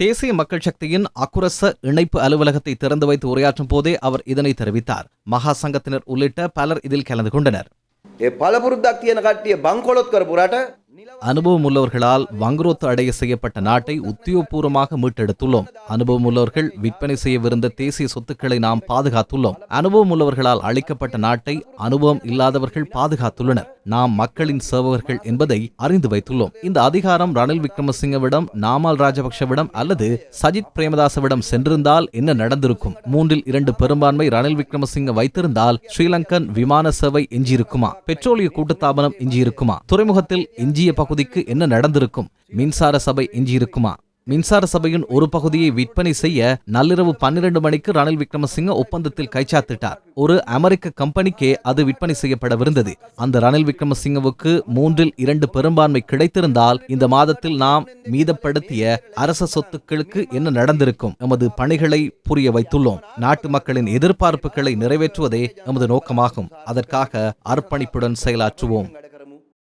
தேசிய மக்கள் சக்தியின் அக்குரச இணைப்பு அலுவலகத்தை திறந்து வைத்து உரையாற்றும் போதே அவர் இதனை தெரிவித்தார். மகா சங்கத்தினர் உள்ளிட்ட பலர் இதில் கலந்து கொண்டனர். பல புருத்தாக்தியன காட்டிய பங்கோலோத் கருப்புராட்ட அனுபவம் உள்ளவர்களால் வங்குரோத்து அடைய செய்யப்பட்ட நாட்டை உத்தியோகபூர்வமாக மீட்டெடுத்துள்ளோம். அனுபவம் உள்ளவர்கள் விற்பனை செய்யவிருந்த தேசிய சொத்துக்களை நாம் பாதுகாத்துள்ளோம். அனுபவம் உள்ளவர்களால் அளிக்கப்பட்ட நாட்டை அனுபவம் இல்லாதவர்கள் பாதுகாத்துள்ளனர். நாம் மக்களின் சேவகர்கள் என்பதை அறிந்து வைத்துள்ளோம். இந்த அதிகாரம் ரணில் விக்ரமசிங்கவிடம் நாமல் ராஜபக்ஷவிடம் அல்லது சஜித் பிரேமதாசவிடம் சென்றிருந்தால் என்ன நடந்திருக்கும்? மூன்றில் இரண்டு பெரும்பான்மை ரணில் விக்ரமசிங்க வைத்திருந்தால் ஸ்ரீலங்கன் விமான சேவை எஞ்சியிருக்குமா? பெட்ரோலிய கூட்டுத்தாபனம் எஞ்சியிருக்குமா? துறைமுகத்தில் எஞ்சிய பகுதிக்கு என்ன நடந்திருக்கும்? மின்சார சபை எஞ்சியிருக்குமா மின்சார சபையின் ஒரு பகுதியை விற்பனை செய்ய நள்ளிரவு பன்னிரண்டு மணிக்கு ரணில் விக்ரமசிங்க ஒப்பந்தத்தில் கைச்சாத்திட்டார். ஒரு அமெரிக்க கம்பெனிக்கே அது விற்பனை செய்யப்படவிருந்தது. அந்த ரணில் விக்ரமசிங்கவுக்கு மூன்றில் இரண்டு பெரும்பான்மை கிடைத்திருந்தால் இந்த மாதத்தில் நாம் மீதப்படுத்திய அரச சொத்துக்களுக்கு என்ன நடந்திருக்கும்? எமது பணிகளை புரிய வைத்துள்ளோம். நாட்டு மக்களின் எதிர்பார்ப்புகளை நிறைவேற்றுவதே எமது நோக்கமாகும். அதற்காக அர்ப்பணிப்புடன் செயலாற்றுவோம்.